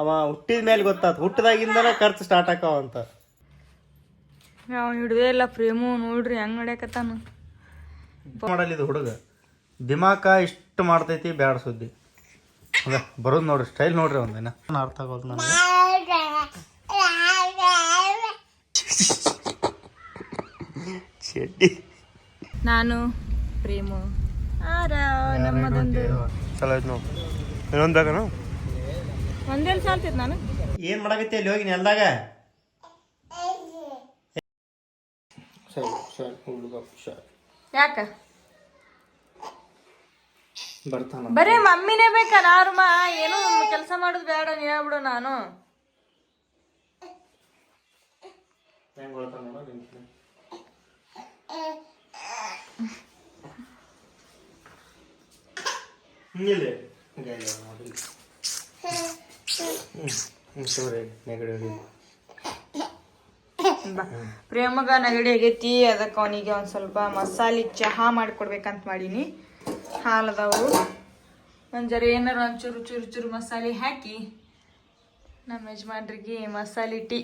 ಅವ ಹುಟ್ಟಿದ ಮೇಲೆ ಗೊತ್ತಾತು. ಹುಟ್ಟದಾಗಿಂದನ ಖರ್ಚು ಸ್ಟಾರ್ಟ್ ಆಕಾವ ಅಂತ. ನಾವು ಹಿಡ್ದೇ ಇಲ್ಲ ಪ್ರೇಮು ನೋಡ್ರಿ ಹೆಂಗ್ ನಡೆಯಕತ್ತಾನ. ಮಾಡಲ್ಲ ಇದು ಹುಡುಗ? ದಿಮಾಕ ಇಷ್ಟು ಮಾಡ್ತೈತಿ ಬ್ಯಾಡ ಸುದ್ದಿ. ಅದ ಬರೋದು ನೋಡ್ರಿ ಸ್ಟೈಲ್ ನೋಡ್ರಿ ಒಂದಿನ ಅರ್ಥ ಆಗೋದು ನನಗೆ? ಚಡ್ಡಿ. ನಾನು ಪ್ರೇಮು. ಆರ ನಮ್ಮದೊಂದು. ಚಲೋ ಆಯ್ತು ನೋಡಿ. ಇನ್ನೊಂದು ಬೇಕನು ಒಂದೇಲ್ ಸಾಲ್ತಿದ್ ನಾನು. ಏನು ಮಾಡಾಕತ್ತಿ ಅಲ್ಲಿ ಹೋಗಿ ನೆಲ್ದಾಗ? ಸರಿ ಸರಿ ಹುಡುಗ ಸರಿ. ಯಾಕ? ಬರ್ತಾನ. ಬರೀ ಮಮ್ಮಿನೇ ಬೇಕಾ ನಾರ್ಮ ಏನು ಕೆಲಸ ಮಾಡೋದು ಬೇಡ ನೀ ಹೇಳ್ಬಿಡು ನಾನು. ಹೆಂಗ್ ಬರ್ತಾನ ನೋಡ ನಿಂತ್ನೆ. ಹಿಂಗಿಲ್ಲಿ ಹಿಂಗೆ ಇಲ್ಲ. ನೋಡಿ. ನೆಗಡಿ ಪ್ರೇಮಗ ನೆಗಡಿ ಆಗೈತಿ ಅದಕ್ಕೆ ಅವನಿಗೆ ಒಂದು ಸ್ವಲ್ಪ ಮಸಾಲೆ ಚಹಾ ಮಾಡಿಕೊಡ್ಬೇಕಂತ ಮಾಡೀನಿ. ಹಾಲದವು. ಒಂದು ಜರ ಏನಾರ ಒಂಚೂರು ಚೂರು ಚೂರು ಮಸಾಲೆ ಹಾಕಿ ನಮ್ಮ ಯಜಮಾನ್ರಿಗೆ ಮಸಾಲೆ ಟೀ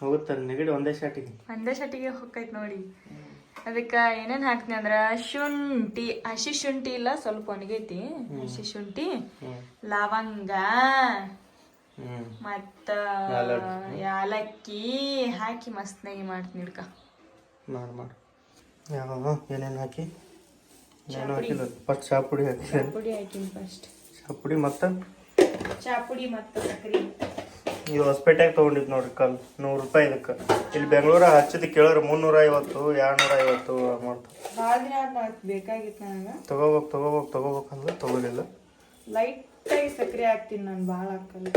ಹೋಗುತ್ತಾರೆ ನೆಗಡಿ ಒಂದೇ ಶಾಟಿಗೆ? ಒಂದೇ ಶಾಟಿಗೆ ಹೊಕ್ಕೈತೆ ನೋಡಿ. ಅದಕ್ಕೆ ಏನೇನು ಹಾಕ್ತೀನಿ ಅಂದ್ರೆ ಶುಂಠಿ ಹಸಿ ಶುಂಠಿ ಇಲ್ಲ ಸ್ವಲ್ಪ ಒಣಗೈತಿ. ಹಸಿ ಶುಂಠಿ ಲವಂಗ ಮತ್ತ ಯಾಲಕ್ಕಿ ಹಾಕಿ ಮಸ್ತ್ನಾಗಿ ಮಾಡ್ತೀನಿ ಹಿಡ್ಕ ಮಾಡಿ ಮಾಡಿ ಯಾವ ಏನೇನು ಹಾಕಿ? ಏನು ಹಾಕಿಲ್ಲ ಫಸ್ಟ್ ಚಾಪುಡಿ ಹಾಕಿ. ಪುಡಿ ಹಾಕಿನಿ ಫಸ್ಟ್ ಚಾಪುಡಿ ಮತ್ತು? ಚಾ ಪುಡಿ ಮತ್ತು ಸಕ್ಕರೆ ಇದು ಹೊಸಪೇಟೆಗೆ ತೊಗೊಂಡಿದ್ದು ನೋಡ್ರಿ ಕಲ್ ನೂರು ರೂಪಾಯಿ ಇದಕ್ಕೆ. ಇಲ್ಲಿ ಬೆಂಗಳೂರ ಹಚ್ಚಿದ ಕೇಳೋರು ಮುನ್ನೂರ ಐವತ್ತು ಎರಡ್ನೂರ ಐವತ್ತು ಮಾಡ್ತಾರೆ ಆತ್ ಬೇಕಾಗಿತ್ತು ನನಗೆ. ತಗೋಬೇಕು ತಗೋಬೇಕು ತಗೋಬೇಕಂದ್ರೆ ತಗೋಲಿಲ್ಲ. ಲೈಟಾಗಿ ಸಕ್ಕರೆ ಹಾಕ್ತೀನಿ ನಾನು ಭಾಳ ಹಾಕಲ್ಲ.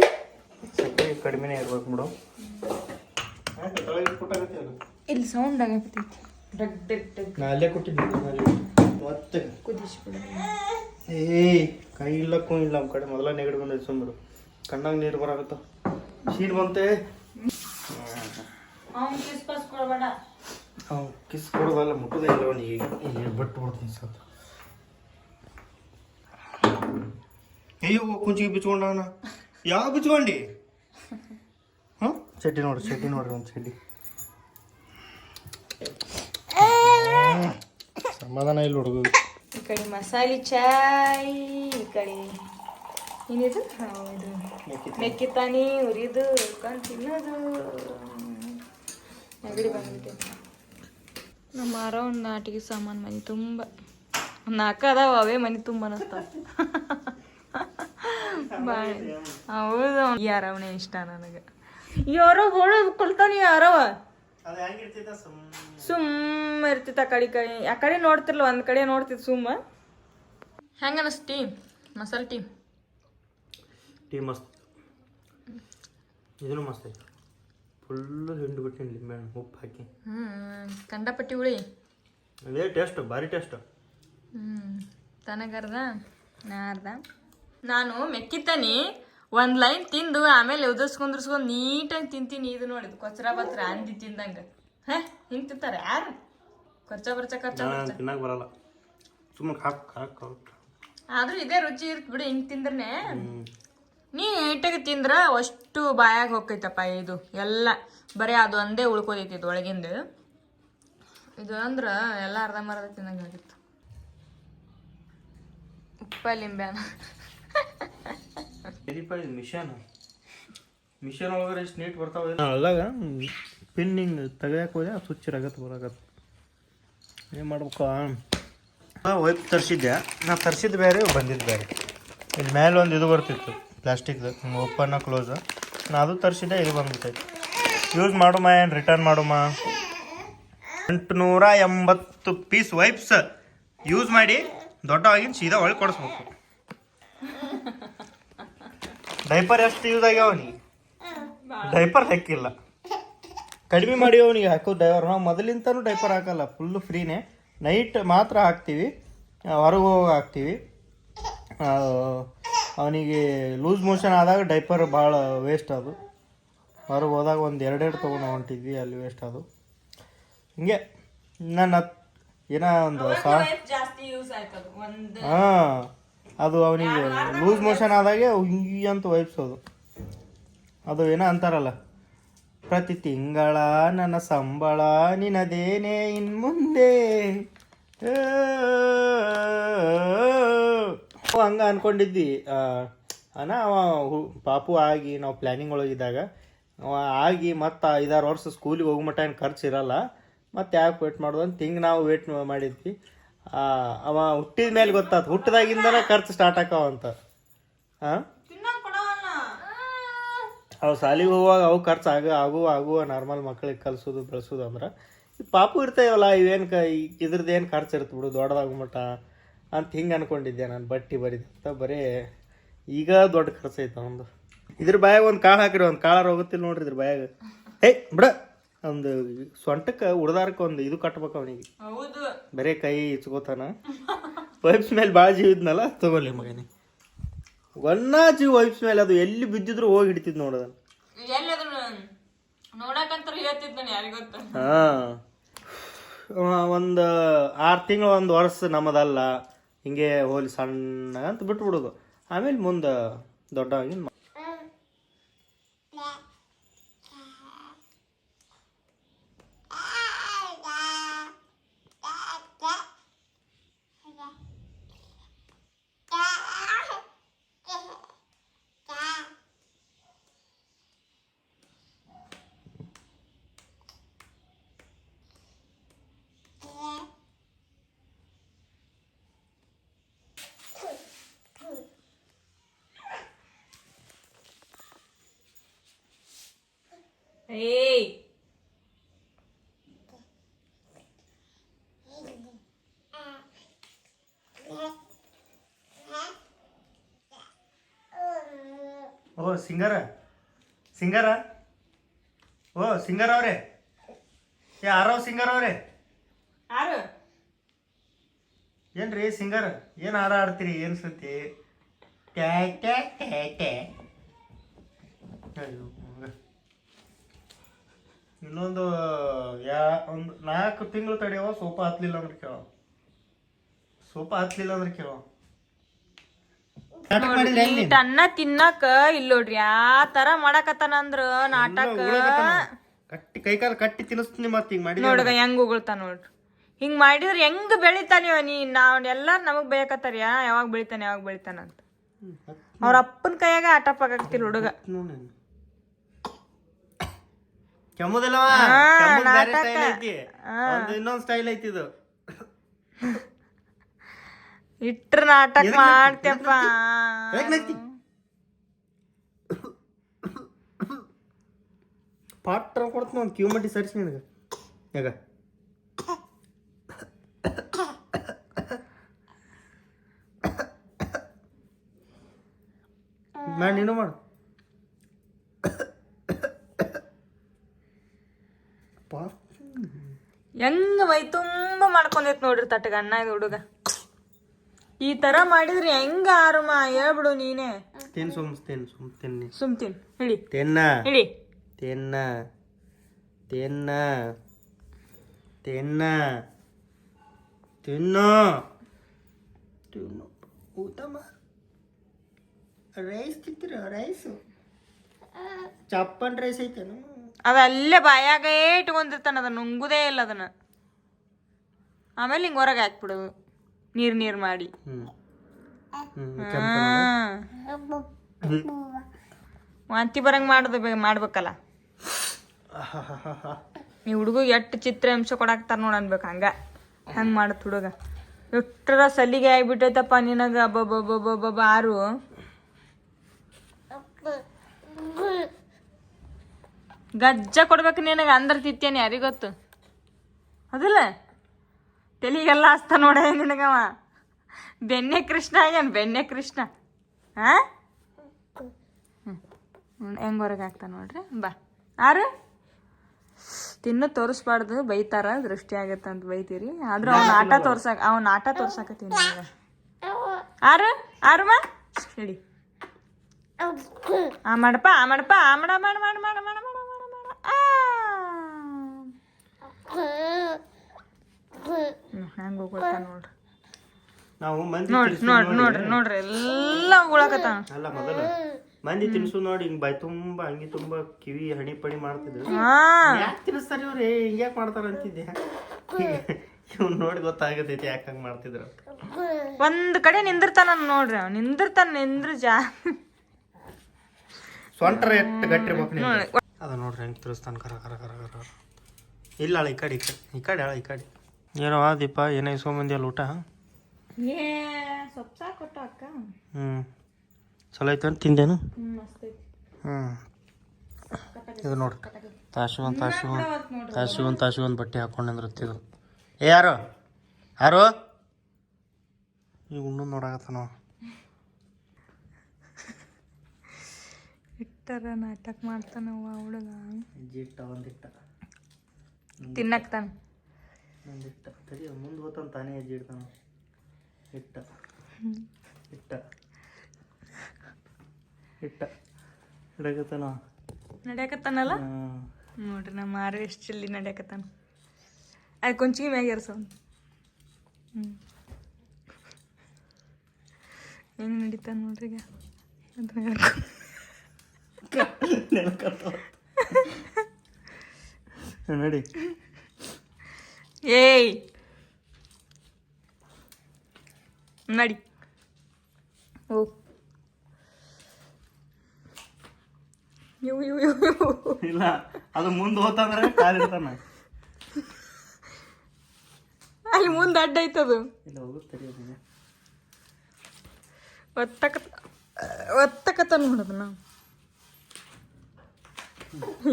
ಸಕ್ಕರೆ ಕಡಿಮೆನೇ ಇರ್ಬೇಕು ಮೇಡಮ್ ಇಲ್ಲಿ ಸೌಂಡ್ ಆಗತ್ತೈತಿ ಡಗ್ ಡಗ್ ಡಗ್. ನಾ ಅಲ್ಲೇ ಕೊಟ್ಟಿದ್ದೆ. ಅಲ್ಲಿ ಮತ್ತೆ? ಕುದಿಸ್ಬಿಡು. ಏಯ್ ಕೈ ಇಲ್ಲ ಕೂ ಇಲ್ಲ. ನಮ್ಮ ಕಡೆ ಮೊದಲ ನೆಗಡಿ ಬಂದೈತೆ ಸುಮ್ಮರು ಕಣ್ಣಾಗ ನೀರು ಬರಾಕತ್ತ ಶೀನ್ ಬಂತೆ. ಅವ್ನು ಕಿಸ್ ಕೊಡೋದಲ್ಲ ಮುಟ್ಟೋದೇ ಇಲ್ಲ ಅವನಿಗೆ. ಈಗ ಬಿಟ್ಟು ಬಿಡ್ತೀನಿ ಸತ್ ಅಯ್ಯೋ ಕುಂಚಿಗೆ ಬಿಚ್ಕೊಂಡವನ ಯಾವ ಬಿಚ್ಕೊಂಡಿ? ಹ್ಞೂ ಚಡ್ಡಿ ನೋಡ್ರಿ ಚಡ್ಡಿ ನೋಡ್ರಿ ಒಂದು ಚಡ್ಡಿ. ಸಮಾಧಾನ ಇಲ್ಲ ಹುಡುಗ. ಈ ಕಡೆ ಮಸಾಲೆ ಚಾಯ್ ಈ ಕಡೆ ಏನಿದು? ಹೌದು ಮೆಕ್ಕಿತಾನಿ. ಉರಿದು ಹುರ್ಕೊಂಡು ತಿನ್ನೋದು. ನೆಗಡಿ ಬಂದ್ಬಿಟ್ಟೈತೆ ನಮ್ಮ ಮಾರೋ ಒಂದು ನಾಟಿಗೆ ಸಾಮಾನು ಮನೆ ತುಂಬ. ನಾಲ್ಕು ಅದಾವ ಅವೇ ಮನೆ ತುಂಬ ಅನ್ನಿಸ್ತಾವ ಭಾಳ ಹೌದು ಅರವಣೆ ಇಷ್ಟ ನನಗೆ. ಯಾರೋ ಹೋಳ ಕುಲ್ತಾನ ಯಾರವ ಸುಮ್ಮ ಸುಮ್ಮ ಇರ್ತಿತ್ತು ಆ ಕಡೆ ಈ ಕಡೆ. ಆ ಕಡೆ ನೋಡ್ತಿರ್ಲ ಒಂದು ಕಡೆ ನೋಡ್ತಿತ್ತು ಸುಮ್ಮ ಹೆಂಗ ಅನಿಸ್ತಿ ಮಸಾಲೆ ಟೀ. ಟೀ ಮಸ್ತ್. ಇದನ್ನು ಮಸ್ತ್ ಐತಿ ಫುಲ್ಲು ಹಿಂಡು ಬಿಟ್ಟಿನಿ ಲಿಂಬೆ ಹಣ್ಣು ಉಪ್ಪು ಹಾಕಿ. ಹ್ಞೂ ಕಂಡಪಟ್ಟಿ ಹುಳಿ. ಅದೇ ಟೇಸ್ಟ್ ಭಾರಿ ಟೇಸ್ಟ್. ಹ್ಞೂ ತನಗರ್ದ ನಾ ಅರ್ಧ? ನಾನು ಮೆಕ್ಕಿತಾನಿ ಒಂದು ಲೈನ್ ತಿಂದು ಆಮೇಲೆ ಉದರ್ಸ್ಕೊಂಡ್ರಸ್ಕೊಂಡು ನೀಟಾಗಿ ತಿಂತೀನಿ ಇದು ನೋಡಿದ್. ಕೊಚ್ರ ಬತ್ರ ಅಂದಿ ತಿಂದಂಗ. ಹಿಂಗ್ ಹಿಂಗೆ ತಿಂತಾರೆ ಯಾರು? ಖರ್ಚ ಬರ್ಚ ಖರ್ಚ ಬರಲ್ಲ. ಸುಮ್ಮನೆ ಹಾಕ್ ಹಾಕ್ ಹಾಕ್. ಆದ್ರೂ ಇದೇ ರುಚಿ ಇರುತ್ತೆ ಬಿಡಿ ಹಿಂಗೆ ತಿಂದ್ರೆ ನೀ ನೀಟಾಗಿ ತಿಂದ್ರೆ ಅಷ್ಟು ಬಾಯಾಗ ಹೋಗ್ತೈತಪ್ಪ ಇದು. ಎಲ್ಲ ಬರೀ ಅದು ಒಂದೇ ಉಳ್ಕೋದೈತಿ ಇದು ಒಳಗಿಂದ. ಇದು ಅಂದ್ರೆ ಎಲ್ಲ ಅರ್ಧಂಬರ್ಧ ತಿನ್ನಂಗೆ ಆಗಿತ್ತು. ಉಪ್ಪ ಲಿಂಬ್ಯಾನ. ಇದು ಮಿಷನ್ ಮಿಷನ್ ಒಳಗಡೆ ಎಷ್ಟು ನೀಟ್ ಬರ್ತಾವೆ ಅಲ್ಲಾಗ ಪಿನ್ ಹಿಂಗೆ ತೆಗಿಯಕ್ಕೆ ಹೋದೆ ಸ್ವಿಚ್ ರಗತ್ ಬರಾಕತ್ ಏನು ಮಾಡ್ಬೇಕು? ವೈಪ್ ತರಿಸಿದ್ದೆ ನಾ ತರಿಸಿದ್ದು ಬೇರೆ ಬಂದಿದ್ದು ಬೇರೆ. ಇಲ್ಲಿ ಮೇಲೆ ಒಂದು ಇದು ಬರ್ತಿತ್ತು ಪ್ಲಾಸ್ಟಿಕ್ದು ಓಪನ್ ಕ್ಲೋಸ್ ನಾ ಅದು ತರಿಸಿದ್ದೆ ಇದು ಬಂದ್ಬಿಟ್ಟೈತೆ. ಯೂಸ್ ಮಾಡುಮ ಏನು ರಿಟರ್ನ್ ಮಾಡುಮ? ಎಂಟುನೂರ ಎಂಬತ್ತು ಪೀಸ್ ವೈಪ್ಸ್ ಯೂಸ್ ಮಾಡಿ ದೊಡ್ಡವಾಗಿನ ಸೀದಾ ಒಳಗೆ ಕೊಡಿಸ್ಬೇಕು. ಡೈಪರ್ ಎಷ್ಟು ಯೂಸ್ ಆಗ್ಯಾವ ಅವನಿಗೆ? ಡೈಪರ್ ಹಾಕಿಲ್ಲ. ಕಡಿಮೆ ಮಾಡಿ ಅವನಿಗೆ ಹಾಕೋ ಡೈವರ್ ನಾವು ಮೊದಲಿಂತನೂ ಡೈಪರ್ ಹಾಕಲ್ಲ ಫುಲ್ಲು ಫ್ರೀನೇ ನೈಟ್ ಮಾತ್ರ ಹಾಕ್ತೀವಿ. ಹೊರಗೆ ಹೋಗಿ ಹಾಕ್ತೀವಿ. ಅವನಿಗೆ ಲೂಸ್ ಮೋಷನ್ ಆದಾಗ ಡೈಪರ್ ಭಾಳ ವೇಸ್ಟ್ ಅದು. ಹೊರಗೆ ಹೋದಾಗ ಒಂದು ಎರಡೆರಡು ತೊಗೊಂಡು ಹೊಂಟಿದ್ವಿ ಅಲ್ಲಿ ವೇಸ್ಟ್ ಅದು. ಹಿಂಗೆ ನನ್ನ ಏನೋ ಒಂದು ಹಾಂ. ಅದು ಅವನಿಗೆ ಲೂಸ್ ಮೋಷನ್ ಆದಾಗೆ ಹಿಂಗಿ ಅಂತ ವೈಪ್ಸೋದು. ಅದು ಏನೋ ಅಂತಾರಲ್ಲ. ಪ್ರತಿ ತಿಂಗಳ ನನ್ನ ಸಂಬಳ ನಿನದೇನೆ ಇನ್ ಮುಂದೆ ಹಂಗೆ ಅನ್ಕೊಂಡಿದ್ದಿ. ಅನ ಅವ ಪಾಪು ಆಗಿ ನಾವು ಪ್ಲ್ಯಾನಿಂಗ್ ಒಳಗಿದ್ದಾಗ ಅವ ಆಗಿ ಮತ್ತು ಐದಾರು ವರ್ಷ ಸ್ಕೂಲಿಗೆ ಹೋಗೋ ಮಟ್ಟ ಏನು ಖರ್ಚು ಇರಲ್ಲ. ಮತ್ತೆ ಯಾಕೆ ವೇಟ್ ಮಾಡೋದು? ಅಂತ ಹಿಂಗೆ ನಾವು ವೇಟ್ ಮಾಡಿದ್ವಿ. ಅವ ಹುಟ್ಟಿದ ಮೇಲೆ ಗೊತ್ತಾತು. ಹುಟ್ಟಿದಾಗಿಂದನೇ ಖರ್ಚು ಸ್ಟಾರ್ಟ್ ಆಕಾವ ಅಂತ. ಅವು ಸಾಲಿಗೆ ಹೋಗುವಾಗ ಅವು ಖರ್ಚು ಆಗ, ಆಗುವ ಆಗುವ ನಾರ್ಮಲ್ ಮಕ್ಳಿಗೆ ಕಲ್ಸೋದು, ಬೆಳೆಸೋದು ಅಂದ್ರೆ ಪಾಪು ಇರ್ತಾವಲ್ಲ, ಇವೇನು ಕ ಇದ್ರದ್ದು ಏನು ಖರ್ಚು ಇರುತ್ತೆ ಬಿಡು, ದೊಡ್ಡದಾಗ ಮಟ ಅಂತ ಹಿಂಗೆ ಅನ್ಕೊಂಡಿದ್ದೆ ನಾನು ಬಟ್ಟಿ ಬರಿದೆ ಅಂತ. ಬರೀ ಈಗ ದೊಡ್ಡ ಖರ್ಚು ಐತೆ ಒಂದು ಇದ್ರ ಬಾಯಾಗ ಒಂದು ಕಾಳು ಹಾಕಿರಿ, ಒಂದು ಕಾಳಾರ ಹೋಗುತ್ತಿಲ್ಲ ನೋಡ್ರಿ ಇದ್ರ ಬಾಯಾಗ. ಏಯ್, ಬಿಡ. ಒಂದು ಸೊಂಟಕ್ಕೆ ಉಡ್ದಾರಕ್ಕೆ ಒಂದು ಇದು ಕಟ್ಬೇಕು ಅವನಿಗೆ. ಬರೀ ಕೈ ಇಚ್ಕೋತಾನ. ವೈಪ್ಸ್ ಮೇಲೆ ಭಾಳ ಜೀವ ಇದ್ನಲ್ಲ? ತಗೊಳ್ಳಿ ಮಗನಿ. ಒನ್ನ ಜೀವ ವೈಪ್ಸ್ ಮೇಲೆ ಅದು ಎಲ್ಲಿ ಬಿದ್ದಿದ್ರು ಹೋಗಿ ಹಿಡಿತಿದ್ ನೋಡೋದನ್ನ ಒಂದ್ ಒಂದ್ ನಾನು ಯಾರಿಗೊತ್ತ ಹಾಂ. ಒಂದು ಆರು ತಿಂಗಳು ಒಂದು ವರ್ಷ ನಮ್ಮದಲ್ಲ. ಹಿಂಗೆ ಹೋಲಿ ಸಣ್ಣ ಅಂತ ಬಿಟ್ಬಿಡೋದು. ಆಮೇಲೆ ಮುಂದೆ ದೊಡ್ಡವಾಗಿ ಏಯ್. ಓ ಸಿಂಗರ. ಸಿಂಗರ? ಓ ಸಿಂಗರ್ ಅವ್ರೆ. ಯಾರವ ಸಿಂಗರ್ ಅವ್ರೆ. ಯಾರು ಏನ್ರಿ ಸಿಂಗರ್? ಏನು ಹಾರ ಆಡ್ತೀರಿ ಏನು ಸುತ್ತಿ ಟ್ಯಾ ಟ್ಯಾ ಟ್ಯಾ ಟ್ಯಾ ಅಯ್ಯೋ. ಇನ್ನೊಂದು ಯಾ ಒಂದು ನಾಲ್ಕು ತಿಂಗಳು ತಡೆಯವ ಸೋಪ ಹತ್ತಲಿಲ್ಲ ಅಂದ್ರೆ ಕೇಳೋ. ಸೋಪ ಹತ್ತಲಿಲ್ಲ ಅಂದ್ರೆ ಕೇಳೋ? ಈಟ್ ಅನ್ನ ತಿನ್ನಕ ಇಲ್ಲ ನೋಡ್ರಿ ಆ ತರ ಮಾಡಕತ್ತಾನ ಅಂದ್ರ ನಾಟಕ. ಕಟ್ಟಿ ಕೈಕಾಲು ಕಟ್ಟಿ ತಿನ್ನಿಸ್ತೀನಿ ಮತ್ತೆ ಹಿಂಗ್ ಮಾಡಿ ನೋಡ್ಗ ಹೆಂಗ್ ಉಗುಳ್ತಾನ ನೋಡ್ರಿ. ಹಿಂಗ್ ಮಾಡಿದ್ರ ಹೆಂಗ್ ಬೆಳಿತಾನ ಇವ ನೀ ನಾವ್ ಎಲ್ಲಾರ್ ನಮಗ್ ಬೇಕತ್ತಾರ ಯಾವಾಗ ಬೆಳಿತಾನ ಯಾವಾಗ ಬೆಳಿತಾನ ಅಂತ ಅವ್ರ ಅಪ್ಪನ ಕೈಯಾಗ ಆಟ ಪಾಕಾಗ್ತಿಲ್ಲ ಹುಡುಗ. ಕೆಮ್ಮುದಲ್ಲವ ನಾಟಕ. ಸ್ಟೈಲ್ ಐತಿ. ಒಂದು ಇನ್ನೊಂದು ಸ್ಟೈಲ್ ಐತಿ ಇದು. ಇಟ್ರ ನಾಟಕ ಮಾಡ್ತೇಪ್ಪ ಪಾಟ್ರ ಕೊಡ್ತೀನಿ ಒಂದು ಕ್ಯೂ ಮಟ್ಟಿ ಸರಿಸಿ ನಿನಗೆ. ಯಾಕ ಮಾಡಿ ನೀನು ಮಾಡು. ಹೆಂಗ್ ಮೈ ತುಂಬ ಮಾಡ್ಕೊಂಡೈತ್ ನೋಡ್ರಿ ತಟ್ಟಗ ಅಣ್ಣ ಇದು ಹುಡುಗ. ಈ ತರ ಮಾಡಿದ್ರಿ ಹೆಂಗ ಆರುಮ? ಹೇಳ್ಬಿಡು ನೀನೇ. ತಿನ್ ಸುಮ್ ತಿನ್ ಸುಮ್ ತಿನ್ನಿ ಸುಮ್ ತಿನ್ ಹೇಳಿ. ತಿನ್ನ. ಹೇಳಿ. ತಿನ್ನ. ತಿನ್ನ. ತಿನ್ನ. ತಿನ್ನು. ತಿನ್ನು. ಊಟ ಮಾಡು ರೈಸ್ ತಿಂತೀರ? ರೈಸು? ಚಪ್ಪನ್ ರೈಸ್ ಐತೇನು? ಅದ ಅಲ್ಲೇ ಬಾಯಾಗೇ ಇಟ್ಕೊಂಡಿರ್ತಾನೆ ಅದನ್ನು ನುಂಗುದೇ ಇಲ್ಲ ಅದನ್ನು. ಆಮೇಲೆ ಹಿಂಗೆ ಹೊರಗೆ ಹಾಕ್ಬಿಡೋದು ನೀರು ನೀರು ಮಾಡಿ. ವಾಂತಿ ಬರಂಗ್ ಮಾಡೋದು ಮಾಡ್ಬೇಕಲ್ಲ. ಈ ಹುಡುಗ ಎಷ್ಟು ಚಿತ್ರಾಂಶ ಕೊಡಾಕ್ತಾರ ನೋಡ ಅನ್ಬೇಕು ಹಂಗ. ಹಂಗೆ ಮಾಡುತ್ತೆ ಹುಡುಗ. ಎಷ್ಟರ ಸಲಿಗೆ ಆಗ್ಬಿಟ್ಟೈತಪ್ಪ ಬಬ್ಬ ಬಬ್ಬ ಆರು. ಗಜ್ಜ ಕೊಡ್ಬೇಕು ನಿನಗೆ ಅಂದ್ರ ತಿತ್ತೇನೆ ಯಾರಿಗೊತ್ತು ಅದಿಲ್ಲ? ತೆಲಿಗೆಲ್ಲ ಹಸ್ತ ನೋಡ ನಿನಗವ ಬೆಣ್ಣೆ ಕೃಷ್ಣ ಏನ್ ಬೆಣ್ಣೆ ಕೃಷ್ಣ? ಹಾ ಹೆಂಗ್ ಹೊರಗೆ ಆಗ್ತಾನೆ ನೋಡ್ರಿ? ಬಾ. ಆರು? ತಿನ್ನು, ತೋರಿಸ್ಬಾರ್ದು. ಬೈತಾರ, ದೃಷ್ಟಿ ಆಗತ್ತೆ ಅಂತ ಬೈತೀರಿ. ಆದ್ರೂ ಅವ್ನ ಆಟ ತೋರ್ಸಕ್, ಅವ್ನ ಆಟ ತೋರ್ಸಕತ್ತೀನಿ ತಿನ್ನ ಆರು? ಮಾ? ಹೇಳಿ. ಆ ಮಾಡಪ್ಪ ಆ ಮಾಡಪ್ಪ, ಆ ಮಾಡ ಮಾಡ ಮಾಡ ಮಾಡ ಮಾಡ. ಹೆಂಗ್ ಹೋಗ್ತಾ ನೋಡ್ರಿ. ನಾವು ಮಂದಿ ನೋಡ್ರಿ ನೋಡ್ರಿ ನೋಡಿ. ನೋಡ್ರಿ ನೋಡ್ರಿ ಎಲ್ಲ ಉಳಕತ್ತಾನ ಅಲ್ಲ ಮೊದಲು ಮಂದಿ ತಿನ್ಸು ನೋಡಿ ಹಿಂಗ್ ಬಾಯ್ ತುಂಬಾ ಹಂಗೆ ತುಂಬಾ ಕಿವಿ ಹಣಿ ಪಣಿ ಮಾಡ್ತಿದ್ರು. ಹಾ. ಯಾಕೆ ಹಿಂಗ್ ಇವ್ರು? ಹಿಂಗ್ಯಾಕ್ ಮಾಡ್ತಾರ ಅಂತಿದ್ದೆ? ಇವ್ನು ನೋಡಿ ಗೊತ್ತಾಗತೈತಿ ಯಾಕೆ ಹಂಗ್ ಮಾಡ್ತಿದ್ರು. ಒಂದ್ ಕಡೆ ನಿಂದಿರ್ತಾನ ನೋಡ್ರಿ ಅವ್ ನಿಂದಿರ್ತಾನ ನಿಂದ್ರ ಜಾ ಸ್ವಂಟ್ರ ಎಷ್ಟು ಗಟ್ಟಿರ್ಬೇಕು ನೀವು ಅದ ನೋಡ್ರಿ ಹೆಂಗೆ ತಿರುಸ್ತಾನೆ ಕರ ಕರ ಕರ ಕರ ಇಲ್ಲ ಅಳ ಈ ಕಡೆ ಈ ಕಡೆ ಈ ಕಡೆ ಅಳ ಈ ಕಡೆ. ಏನೋ ಆ ದೀಪ ಏನೋ ಇಸ್ಕೊಂಬಂದಿ ಅಲ್ಲ ಊಟ? ಏ ಸೊಪ್ಪು ಕೊಟ್ಟ ಅಕ್ಕ. ಹ್ಮ್. ಚಲೋ ಐತೆ ಅಂತ ತಿಂದೇನು? ಹ್ಮ್ ಇದು ನೋಡ್ರಿ. ತಾಸು ಒಂದು ತಾಸು ತಾಸು ಒಂದು ತಾಸು ಒಂದು ಬಟ್ಟೆ ಹಾಕೊಂಡ್ರೆ ಏ ಯಾರು? ಯಾರು? ಈಗ ಉಣ್ಣು ನೋಡಾಕತ್ತಾನ ಇಟ್ಟರ ನಾಟಕ ಮಾಡ್ತಾನವ ಹುಡುಗ. ಜಿಟ್ಟ ಒಂದಿಟ್ಟ. ತಿನ್ನಕ್ತಾನ ಒಂದಿಟ್ಟ. ಸರಿ ಮುಂದೆ ಹೋತಾನ ತಾನೇ ಹೆಜ್ಜೆ ಇಡ್ತಾನ ಇಟ್ಟ. ಇಟ್ಟ. ಇಟ್ಟ. ಹಿಡಕತ್ತಾನ ನಡೆಯಕತ್ತಾನಲ್ಲ. ನೋಡ್ರಿ ನಮ್ಮ ಮಾರು ಎಷ್ಟು ಚಿಲ್ಲಿ ನಡೆಯಕತ್ತಾನ. ಅದು ಕೊಂಚಿಗೆ ಮ್ಯಾಗ ಏರ್ಸವ್ ಹ್ಞೂ ಹೆಂಗೆ ನಡೀತಾನೆ ನೋಡ್ರಿ ಈಗ? ಅದನ್ನ ಹೇಳ್ಕೊ- ನೆನಕತ್ತಾವ. ನಡಿ ಏಯ್ ನಡಿ ಓ ಇವು ಇವು ಇವು ಇವು. ಇಲ್ಲ ಅದು ಮುಂದೆ ಹೋತಂದ್ರೆ ಕಾಲಿಡ್ತಾನ ಅಲ್ಲಿ ಮುಂದೆ ಅಡ್ಡ ಐತದು ಇಲ್ಲ ಹೋಗುತ್ತರಿ ಅದನ್ನ ಒತ್ತಕತ್ತ ಒತ್ತಕತ್ತ ನೋಡೋದು ನಾವು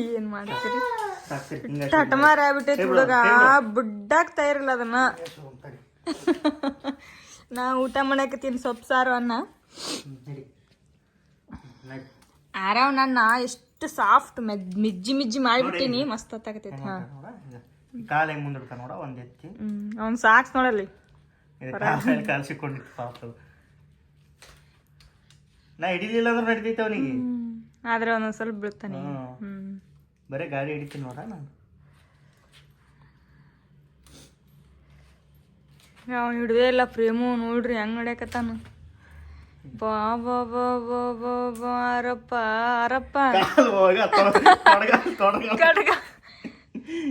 ಏನ್ ಮಾಡ್ತೀರಿ? ಟಟಮಾರ ಆಗ್ಬಿಟ್ಟೈತಿ ಹುಡುಗ. ಬುಡ್ಡಾಗ ತಯಾರಿಲ್ಲ ಅದನ್ನ. ನಾ ಊಟ ಮಾಡಕತ್ತೀನಿ ಸೊಪ್ಪು ಸಾರು ಅನ್ನ. ಆರಾವ್ ನನ್ನ ಎಷ್ಟು ಸಾಫ್ಟ್ ಮಿಜ್ಜಿ ಮಿಜ್ಜಿ ಮಾಡಿಬಿಟ್ಟಿನಿ ಮಸ್ತ್ ಹತ್ತಾಕತೈತಿ ಹಾ. ಕಾಲ ಹಿಂಗ ಮುಂದಿಡ್ತ ನೋಡ ಒಂದ್ ಎತ್ತಿ. ಅವ್ನ್ ಸಾಕ್ಸ್ ನೋಡಲ್ಲಿ. ಕಾಲ್ ಸಿಕ್ಕೊಂಡಿತ್ತು ಪಾಪ. ನಾ ಹಿಡಿಲಿಲ್ಲ ಅಂದ್ರೆ ನಡಿತೈತೆ ಅವನಿಗೆ. ಆದ್ರೆ ಒಂದೊಂದ್ ಸ್ವಲ್ಪ ಬೀಳ್ತಾನೆ. ಹ್ಮ್. ಹ್ಮ್. ಬರೀ ಗಾಡಿ ಹಿಡಿತೀನಿ ನೋಡ ನಾನು. ಅವ್ನು ಹಿಡ್ದೇ ಇಲ್ಲ ಪ್ರೇಮು ನೋಡ್ರಿ ಹೆಂಗ್ ನಡ್ಯಾಕತ್ತಾನ. ಬಾ ಬಾ ಬಾ ಬಾ ಬಾ ಬಾ ಅರಪ್ಪ ಅರಪ್ಪ ಕಾಲು ಹೋಗ ತೊಡ- ತೊಡಗ ತೊಡಗ. ಕಡ್ಗ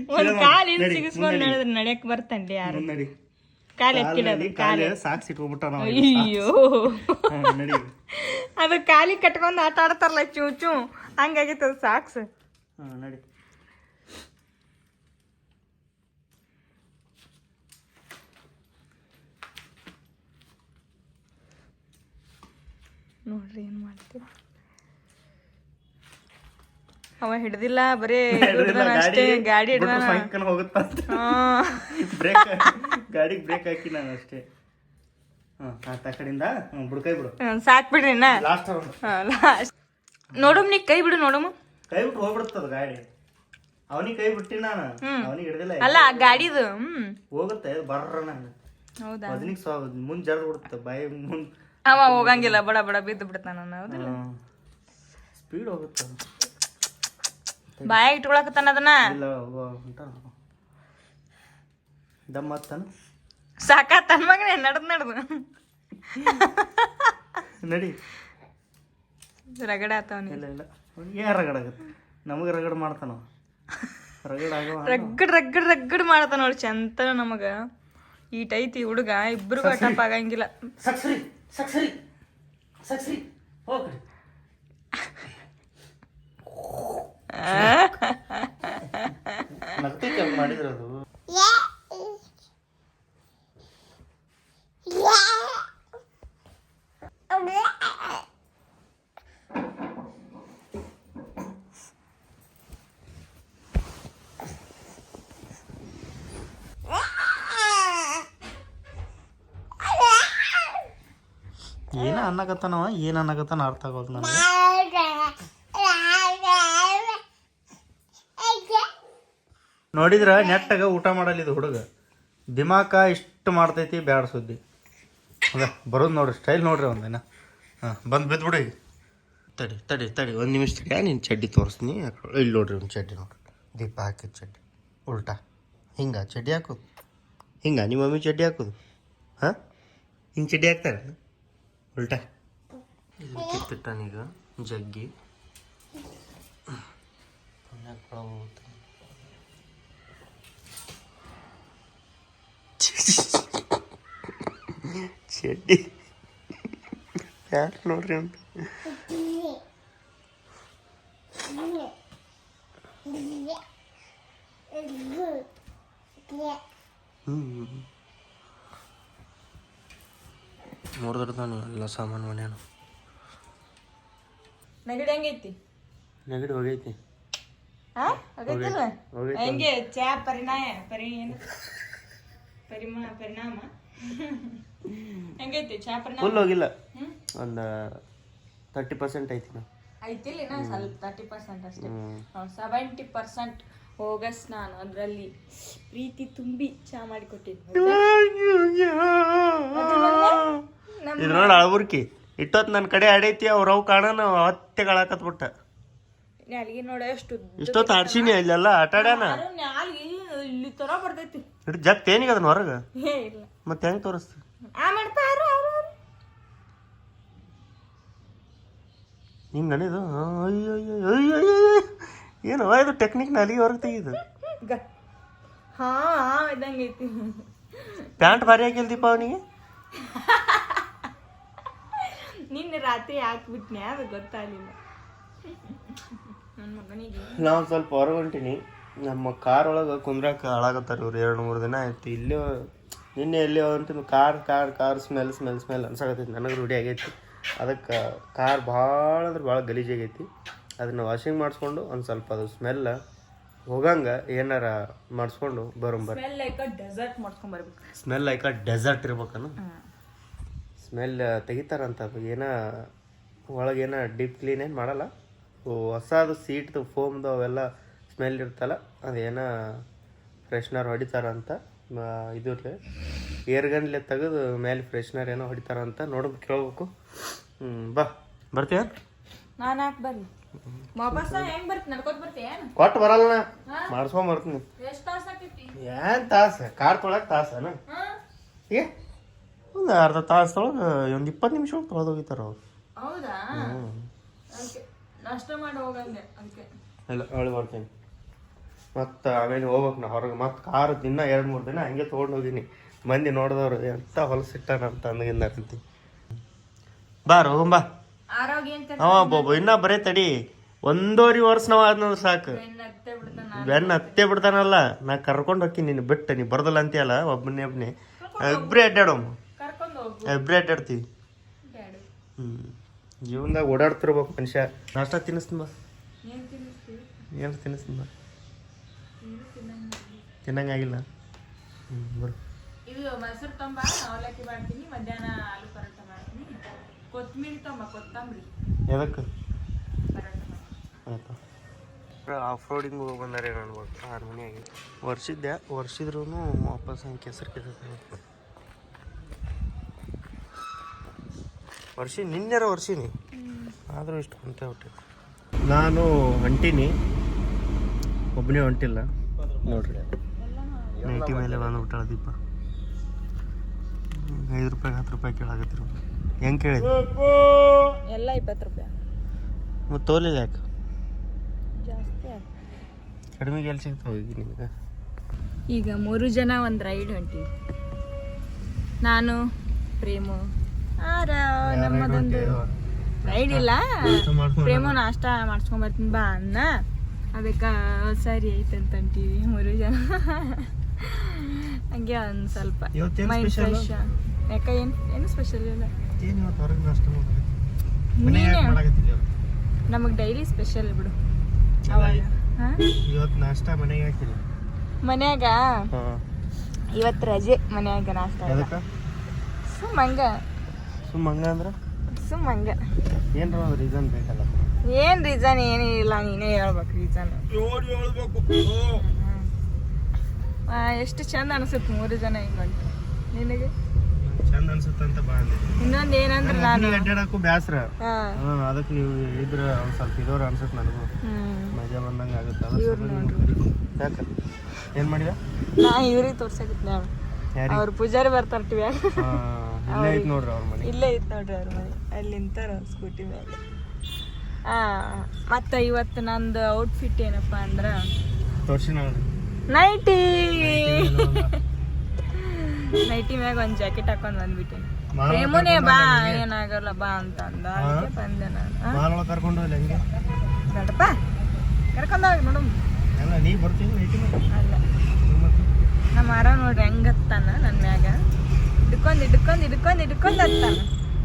ಒಂದ್ ಕಾಲ್ ಇಲ್ಲಿ ನಡಿ, ಸಿಗಿಸ್ಕೊಂಡ್ ಮುಂದೆ ನಡೆದ್ರೆ ನಡ್ಯಕ್ ಬರ್ತನ್ರಿ ಯಾರು. ಮುಂದ್ ನಡಿ ಕಾಲ್ ಎತ್ತಿಡೋದು ಕಾಲು ಸಾಕ್ಸ್ ಇಟ್ಕೊಂಡ್ಬಿಟ್ಟ ನಾವು ಅಯ್ಯೋ. ಅದು ಕಾಲಿ ಕಟ್ಕೊಂಡು ಆಟ ಆಡ್ತಾರಲ್ಲ ಚೂ ಚೂ. ಹಂಗಾಗಿತ್ತು ಅದು ಸಾಕ್ಸ್. ನಡಿ. ನೋಡ್ರಿ ಏನ್ ಮಾಡ್ತೀವಿ. ಅವ ಹಿಡ್ದಿಲ್ಲ ಬರೀ ಅಷ್ಟೇ ಗಾಡಿ ಹಿಡ್ದಾನ. ಫೈಕನ್ ಹೋಗುತ್ತಾ ಅಂತ ಬ್ರೇಕ್ ಗಾಡಿಗೆ ಬ್ರೇಕ್ ಹಾಕಿ ನಾನು ಅಷ್ಟೇ. ಸಾಕ್ ಬಿಡ್ರಿ ಲಾಸ್ಟ್ ನೋಡಮ್ ನೀ ಕೈ ಬಿಡು ನೋಡಮ್ಮ ಕೈ ಬಿಟ್ಟು ಹೋಗ್ಬಿಡುತ್ತದ ಗಾಡಿ. ಅವನಿಗೆ ಕೈ ಬಿಟ್ಟಿ ನಾನು. ಅವನಿಗೆ ಹಿಡ್ದಿಲ್ಲ ಅಲ್ಲ ಆ ಗಾಡಿದು ಹೋಗುತ್ತೆ ಬರ್ರ ನಾನು ಹೌದಾ? ಅದನಿಗೆ ಸ್ವ ಮುಂದೆ ಜರ್ದು ಬಿಡುತ್ತೆ ಬಾಯಿ ಮುಂದೆ. ಅವ ಹೋಗಂಗಿಲ್ಲ ಬಡ ಬಡ ಬಿದ್ದು ಬಿಡ್ತಾನ ಹೌದಿಲ್ಲ? ಸ್ಪೀಡ್ ಹೋಗುತ್ತೆ ಬಾಯಾಗ ಇಟ್ಕೊಳಕತ್ತಾನ ಅದನ್ನ? ಇಲ್ಲ ಹೋಗೋ ಉಂಟ ದಮ್ ಹತ್ತಾನ ಸಾಕ ತನ್ ಮಗನೇ ನಡ್ದ್ ನಡ್ದು. ನಡಿ. ರಗಡ ಆತವನಿ. ಇಲ್ಲ ಇಲ್ಲ. ಯಾರು ರಗಡ್ ಆಗತ್ತೆ? ನಮಗೆ ರಗಡ ಮಾಡ್ತಾನ ರಗಡ ರಗಡ್ ಆಗವ ರಗ್ಗಡ್ ಮಾಡ್ತಾನ ನೋಡಿ ಚಂತ ನಮಗ. ಈಟ್ ಐತಿ ಹುಡುಗ ಇಬ್ರು ಅಟಪ್ ಆಗಂಗಿಲ್ಲ. ಸಕ್ಸ್ರಿ ಸಕ್ಸರಿ ಸಕ್ಸರಿ. ಹೋಗ್ರಿ. ನಗ್ತೈತೆ ಹಂಗ್ ಮಾಡಿದ್ರ ಅದು. ಏನ ಅನ್ನಕತ್ತಾನವ? ಏನ್ ಅನ್ನಕತ್ತಾನ ಅರ್ಥ ಆಗೋದು ನನಗೆ? ನೋಡಿದ್ರ ನೆಟ್ಟಾಗ ಊಟ ಮಾಡಲ್ಲ ಇದು ಹುಡುಗ. ದಿಮಾಕ ಇಷ್ಟು ಮಾಡ್ತೈತಿ ಬ್ಯಾಡ ಸುದ್ದಿ. ಅದ ಬರೋದು ನೋಡ್ರಿ ಸ್ಟೈಲ್ ನೋಡ್ರಿ ಒಂದಿನ ಹಾಂ, ಬಂದು ಬಿದ್ಬಿಡಿ ತಡಿ ತಡಿ ತಡಿ, ಒಂದು ನಿಮಿಷ. ತಡಿ ನೀನು ಚಡ್ಡಿ ತೋರಿಸ್ತೀನಿ. ಇಲ್ಲಿ ನೋಡ್ರಿ ಒಂದು ಚಡ್ಡಿ ನೋಡ್ರಿ. ದೀಪ ಹಾಕಿದ ಚಡ್ಡಿ. ಉಲ್ಟಾ. ಹಿಂಗ, ಚಡ್ಡಿ ಹಾಕೋದು. ಹಿಂಗ, ನಿಮ್ಮ ಮಮ್ಮಿ ಚಡ್ಡಿ ಹಾಕೋದು. ಹಾಂ? ಹಿಂಗೆ ಚಡ್ಡಿ ಹಾಕ್ತಾರೆ? ಉಲ್ಟಾ. ಕಿತ್ತಿಟ್ಟಾನೀಗ ಜಗ್ಗಿ ಪುಣ್ಯಾಕ್ ಒಳಗ್ ಹೋಗುತ್ತೆ. ಚಡ್ಡಿ ಯಾಕೆ ನೋಡ್ರಿ ಅಂತ? ಹ್ಞೂ ನೋಡಿದ್ರೆ ಎಲ್ಲ ಸಾಮಾನು ಮನೇನು ನೆಗಡಿ ಹೆಂಗೈತಿ? ನೆಗಡಿ ಹೋಗೈತಿ. ಹೆಂಗೆ? ಚಾ ಪರಿಣಾಮ ಪರಿ ಏನು? ಪರಿಮ ಪರಿಣಾಮ? ಹೆಂಗೈತಿ? ಚಾ ಪರಿಣಾಮ? ಫುಲ್ ಹೋಗಿಲ್ಲ. ಒಂದು ತರ್ಟಿ ಪರ್ಸೆಂಟ್ ಐತಿ ನಾ ಐತಿಲ್ಲ ಇನ್ನ ಸ್ವಲ್ಪ ತರ್ಟಿ ಪರ್ಸೆಂಟ್ ಅಷ್ಟೇ. ಸೆವೆಂಟಿ ಪರ್ಸೆಂಟ್ ಹೋಗಸ್ ನಾನು ಅದರಲ್ಲಿ ಪ್ರೀತಿ ತುಂಬಿ ಚಾ ಮಾಡಿ ಕೊಟ್ಟಿದ್ದೆ ಇದು ನೋಡಿ ಅಳಬುರ್ಕಿ. ಇಟ್ಟೊತ್ತು ನನ್ನ ಕಡೆ ಆಡೈತಿ ಅವ್ರ ಅವು ಕಾಣನ ಹತ್ತೆ ಕಾಳಾಕತ್ಬಿಟ್ಟ ನಾಲ್ಗೆ ನೋಡ ಎಷ್ಟು ಇಷ್ಟೊತ್ತು ಆಡ್ಸಿನಿ ಇಲ್ಲೆಲ್ಲ ಆಟ ಆಡ್ಯಾನ? ನಾಲ್ಗೆ ಇಲ್ಲಿ ತರ ಬರ್ತೈತಿ. ಇಟ್ಟು ಜಗ್ ಏನಿಗೆ ಅದನ್ನ ಹೊರಗೆ? ಮತ್ತೆ ಹೆಂಗೆ ತೋರಿಸ್ತಿ ಆ ಮಾಡ್ತಾರ ಹಿಂಗೆ ಅಯ್ಯೋ ಅಯ್ಯೋ ಏನು ಇದು ಟೆಕ್ನಿಕ್ ನಲಿ ಹೊರಗೆ ತೆಗೀದು ಹಾ ಐತಿ ಪ್ಯಾಂಟ್ ಭಾರಿ ಆಗಿಲ್ಲ ದೀಪ ಅವನಿಗೆ ನಿನ್ನೆ ರಾತ್ರಿ ಹಾಕ್ಬಿಟ್ನೆ ಅದು ಗೊತ್ತಾಗಲಿಲ್ಲ ನನ್ನ ನಾವು ಸ್ವಲ್ಪ ಹೊರಗೆ ಹೊಂಟೀನಿ ನಮ್ಮ ಕಾರ್ ಒಳಗೆ ಕುಂದ್ರಾಕ ಹಾಳಾಗತ್ತಾರ ಇವ್ರು ಎರಡು ಮೂರು ದಿನ ಆಯ್ತು ಇಲ್ಲೇ ನಿನ್ನೆ ಎಲ್ಲಿ ಅಂತ car car car smell smell smell ಅನ್ಸಾಕತ್ತೈತಿ. ನನಗೆ ರೂಢಿ ಆಗೈತಿ. ಅದಕ್ಕೆ ಕಾರ್ ಭಾಳ ಅಂದ್ರೆ ಭಾಳ ಗಲೀಜಾಗೈತಿ ಅದನ್ನು ವಾಷಿಂಗ್ ಮಾಡಿಸ್ಕೊಂಡು ಒಂದು ಸ್ವಲ್ಪ ಅದು ಸ್ಮೆಲ್ ಹೋಗಂಗ ಏನಾರ ಮಾಡಿಸ್ಕೊಂಡು ಬರೋಂಬರ್ ಸ್ಮೆಲ್ ಲೈಕ್ ಡೆಸರ್ಟ್ ಮಾಡ್ಕೊಂಡು ಬರ್ಬೇಕು. ಸ್ಮೆಲ್ ಲೈಕ್ ಅ ಡೆಸರ್ಟ್ ಇರ್ಬೇಕನು ಸ್ಮೆಲ್ ತೆಗಿತಾರಂತ ಅದು. ಏನ ಒಳಗೇನ ಡೀಪ್ ಕ್ಲೀನ್ ಏನು ಮಾಡಲ್ಲ. ಹೊಸದು ಸೀಟ್ದು ಫೋಮ್ದು ಅವೆಲ್ಲ ಸ್ಮೆಲ್ ಇರ್ತಲ್ಲ. ಅದೇನ ಫ್ರೆಶ್ನರ್ ಹೊಡಿತಾರಂತ. ಇದು ಏರ್ಗನ್ಲೆ ತೆಗೆದು ಮೇಲೆ ಫ್ರೆಶ್ನರ್ ಏನೋ ಹೊಡಿತಾರಂತ ನೋಡ್ಬೇಕು ಕೇಳ್ಬೇಕು. ಬಾ. ಬರ್ತೀಯ? ನಾನು ಹಾಕಿ ಬರ್ಲಿ? ವಾಪಸ್ ಹೆಂಗ್ ಬರ್ತಿ ನಡ್ಕೋತ ಬರ್ತಿ ಏನು? ಕೊಟ್ಟು ಬರಲ್ಲ ಮಾಡ್ಸ್ಕೊಂಡ್ ಬರ್ತೀನಿ. ಎಷ್ಟು ತಾಸು ಏನು ತಾಸು? ಕಾರ್ ತೊಳಕ್ ತಾಸನ? ಏ ಒಂದು ಅರ್ಧ ತಾಸೊಳಗೆ ಒಂದು ಇಪ್ಪತ್ತು ನಿಮಿಷ ಒಳಗೆ ತೊಳೆದೋಗಿತಾರ ಅವ್ರು. ಹೌದಾ? ನಾಷ್ಟ ಮಾಡಿ ಹೋಗಲ್ಲ ಅದಕ್ಕೆ. ಇಲ್ಲ ಒಳಗೆ ಬರ್ತೀನಿ. ಮತ್ತು ಆಮೇಲೆ ಹೋಗ್ಬೇಕು ನಾ ಹೊರಗೆ. ಮತ್ತು ಕಾರು ದಿನ ಎರಡು ಮೂರು ದಿನ ಹಂಗೆ ತೊಗೊಂಡು ಹೋಗಿನಿ. ಮಂದಿ ನೋಡಿದವ್ರು ಎಂಥ ಬಾರ ಹೋಗಂಬಾ ಆರೋಗ್ಯ ಅಂತ ಅವ ಬಾಬು ಇನ್ನ ಬರೇ ತಡಿ. ಒಂದೂವರೆ ವರ್ಷ ನಾವು ಆದ್ನಂದ್ರೆ ಸಾಕು. ಬೆನ್ನ ಹತ್ತೇ ಬಿಡ್ತಾನಲ್ಲ ನಾ ಕರ್ಕೊಂಡು ಹೋಗ್ತೀನಿ ನೀನು ಬಿಟ್ಟು. ನೀ ಬರ್ದಲ್ಲ ಅಂತೀಯಲ್ಲ ಒಬ್ಬನೇ ಒಬ್ಬನೇ ಇಬ್ಬರೇ ಅಡ್ಡಾಡೋಮ್ಮ ಇಬ್ಬರೇ ಅಡ್ಡಾಡ್ತೀವಿ ಹ್ಞೂ ಜೀವನದಾಗ ಓಡಾಡ್ತಿರ್ಬೇಕು ಮನುಷ್ಯ. ನಾಷ್ಟ ತಿನ್ನಿಸ್ತೀನಿ ಬಾ. ಏನ್ ತಿನ್ನಿಸ್ತೀನಿ ಬಾ. ತಿನ್ನಂಗಾಗಿಲ್ಲ ಹ್ಞೂ ಬರು. ಇದು ಮೊಸರು ತಂಬ ಅವಲಕ್ಕಿ ಮಾಡ್ತೀನಿ ಮಧ್ಯಾಹ್ನ ಆಲೂ ಪರೋಟ ಮಾಡ್ತೀನಿ. ಕೊತ್ತಂಬರಿ ತಂಬ ಕೊತ್ತಂಬರಿ. ಎದಕ್ಕೆ? ಆಯ್ತು. ಆಫ್ ರೋಡಿಂಗ್ ಹೋಗಿ ಬಂದಾರೆ ನಾನು ಆರು ಮನೆ ಆಗಿತ್ತು ವರ್ಷಿದ್ದೆ ವರ್ಷಿದ್ರೂ ವಾಪಸ್ ಹಂಗೆ ಕೆಸರು ಕೆಸರು ವರ್ಷಿ ನಿನ್ನೆರ ವರ್ಷಿನಿ? ಆದರೂ ಇಷ್ಟು ಕುಂತೆ ಹೊಟ್ಟೆ. ನಾನು ಹೊಂಟೀನಿ. ಒಬ್ಬನೇ ಹೊಂಟಿಲ್ಲ. ನೋಡ್ರಿ. ನೈಟಿ ಮೇಲೆ ಬಂದ್ಬಿಟ್ಟಾಳ ದೀಪ. ಐದು ರೂಪಾಯಿ ಹತ್ತು ರೂಪಾಯಿ ಕೇಳಾಗತ್ತಿರು ಹೆಂಗೆ ಕೇಳಿದ್ರು ಎಲ್ಲ ಇಪ್ಪತ್ತು ರೂಪಾಯಿ. ಮತ್ತು ತೋಲಿಲ್ಲ ಯಾಕೆ? ಜಾಸ್ತಿ ಕಡಿಮೆಗೆ ಎಲ್ಲಿ ಸಿಗ್ತಾವೆ ಈಗ ನಿಮ್ಗೆ? ಈಗ ಮೂರು ಜನ ಒಂದು ರೈಡ್ ಹೊಂಟಿ ನಾನು ಪ್ರೇಮು. ಆರ ನಮ್ಮದೊಂದು ರೈಡ್ ಇಲ್ಲ. ಪ್ರೇಮು ನಾಷ್ಟ ಮಾಡ್ಸ್ಕೊಂಬರ್ತೀನಿ ಬಾ ಅನ್ನ. ಅದಕ್ಕೆ ಸರಿ ಐತೆ ಅಂತ ಅಂತೀವಿ ಮೂರು ಜನ. ಹಂಗೆ ಒಂದು ಸ್ವಲ್ಪ ಮೈಂಡ್? ಫ್ರೆಶ್. ಯಾಕೆ ಏನು ಏನು ಸ್ಪೆಷಲ್ ಇಲ್ಲ? ನಮಗೆ ಡೈಲಿ ಸ್ಪೆಷಲ್ ಬಿಡು. ಇವತ್ತು ನಾಷ್ಟ ಮನೆಗೆ ಹಾಕಿಲ್ಲ ಮನ್ಯಾಗ? ಹಾಂ. ಇವತ್ತು ರಜೆ ಮನ್ಯಾಗ ನಾಷ್ಟ ಸುಮ್ಮಂಗ ಸುಮ್ಮಂಗ ಅಂದ್ರೆ? ಸುಮ್ ಹಂಗ ಏನ್ರ ಒಂದು ರೀಸನ್ ಬೇಕಲ್ಲ? ಏನ್ ರೀಸನ್ ಏನಿಲ್ಲ ನೀನೇ ಹೇಳ್ಬೇಕು ರೀಸನ್ ಎಷ್ಟು ಚಂದ ಅನ್ಸುತ್ತೆ ಮೂರು ಜನ ಹಿಂಗಂಟು. ನಿನಗೆ? ಚಂದ ಅನ್ಸುತ್ತೆ ಅಂತ ಬಾ ಇನ್ನೊಂದ್ ಏನಂದ್ರೆ ನಾನು ಅಡ್ಡಾಡಕ್ಕೂ ಬ್ಯಾಸ್ರ. ಅದಕ್ಕೆ ನೀವು ಇದ್ರ ಒಂದು ಸ್ವಲ್ಪ ಇರೋರು ಅನ್ಸುತ್ತೆ ನನಗೂ. ಮಜಾ ಬಂದಂಗೆ ಆಗುತ್ತೆ. ನೋಡ್ರಿ. ಯಾಕೆ? ಏನು ಮಾಡಿದ? ನಾ ಇವ್ರಿಗೆ ತೋರ್ಸಕ್ಕೆ ಯಾರಿಗೆ? ಅವ್ರ ಪೂಜಾರಿ ಬರ್ತಾರ ಹಾಂ ಇಲ್ಲೇ ಐತೆ ನೋಡ್ರಿ ಅವ್ರ ಮನೆ. ಇಲ್ಲೇ ಐತ್ ನೋಡ್ರಿ ಅವ್ರ ಮನೆ. ಅಲ್ಲಿ ನಿಂತಾರ ಸ್ಕೂಟಿ ಮೇಲೆ ಆ, ಮತ್ತ ಇವತ್ತು ನಂದು ಔಟ್ಫಿಟ್ ಏನಪ್ಪ ಅಂದ್ರೆ ತೋರ್ಸಿ ನಾವು ನೈಟಿ. ನೈಟಿ ಮ್ಯಾಗ ಒಂದ್ ಜಾಕೆಟ್ ಹಾಕೊಂಡ್ ಬಂದ್ಬಿಟ್ಟೆ. ಪ್ರೇಮುನೇ ಬಾ ಏನಾಗಲ್ಲ ಬಾ ಅಂತ ಅಂದ. ಅದಕ್ಕೆ ಬಂದೆ ನಾನು. ಕರ್ಕೊಂಡು ಹೋಗ್ಲಿ ಹೆಂಗೆ. ಬೇಡಪ್ಪ. ಕರ್ಕೊಂಡ್ ಹೋಗಿ ನೋಡು. ಅಲ್ಲ ನೀ ಬರ್ತೀನಿ ನೈಟಿ ಅಲ್ಲ. ನಮ್ಮ ಅರ ನೋಡ್ರಿ ಹೆಂಗತ್ತಾನ ಹತ್ತಾನ ನನ್ ಮ್ಯಾಗ? ಹಿಡ್ಕೊಂಡ್ ಹಿಡ್ಕೊಂಡ್ ಹಿಡ್ಕೊಂಡ್ ಹಿಡ್ಕೊಂಡ್ ಹತ್ತಾನ.